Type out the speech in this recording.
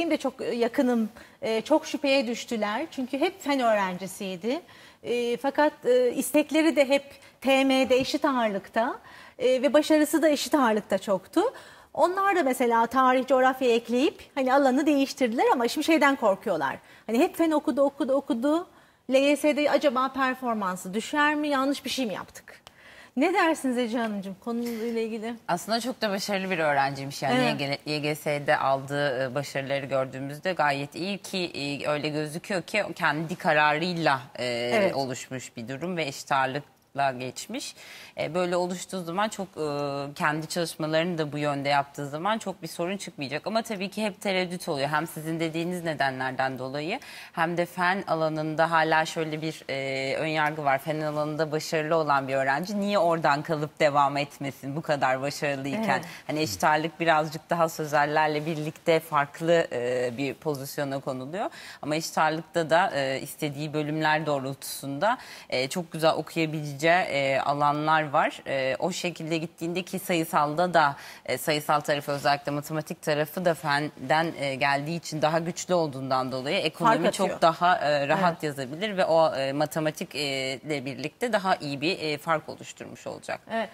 Benim de çok yakınım, e, çok şüpheye düştüler. Çünkü hep fen öğrencisiydi. E, Fakat e, istekleri de hep TM'de eşit ağırlıkta e, ve başarısı da eşit ağırlıkta çoktu. Onlar da mesela tarih, coğrafya ekleyip hani alanı değiştirdiler ama şimdi şeyden korkuyorlar. Hani hep fen okudu, okudu, okudu. LYS'de acaba performansı düşer mi, yanlış bir şey mi yaptık? Ne dersiniz Ece Hanımcığım konuyla ilgili? Aslında çok da başarılı bir öğrenciymiş. Yani Evet. YGS'de aldığı e, başarıları gördüğümüzde gayet iyi ki e, öyle gözüküyor ki kendi kararıyla e, Evet. oluşmuş bir durum ve eşit ağırlıkla geçmiş. E, Böyle oluştuğu zaman çok e, kendi çalışmalarını da bu yönde yaptığı zaman çok bir sorun çıkmayacak. Ama tabii ki hep tereddüt oluyor. Hem sizin dediğiniz nedenlerden dolayı hem de fen alanında hala şöyle bir e, ön yargı var. Fen alanında başarılı olan bir öğrenci niye oradan kalıp devam etmesin bu kadar başarılıyken? Evet. Hani eşit ağırlık birazcık daha sözellerle birlikte farklı e, bir pozisyona konuluyor. Ama eşit ağırlıkta da e, istediği bölümler doğrultusunda e, çok güzel okuyabileceği e, alanlar var. E, o şekilde gittiğinde ki sayısalda da e, sayısal tarafı özellikle matematik tarafı da fenden e, geldiği için daha güçlü olduğundan dolayı ekonomi çok daha e, rahat yazabilir ve o e, matematik e, ile birlikte daha iyi bir e, fark oluşturmuş olacak. Evet.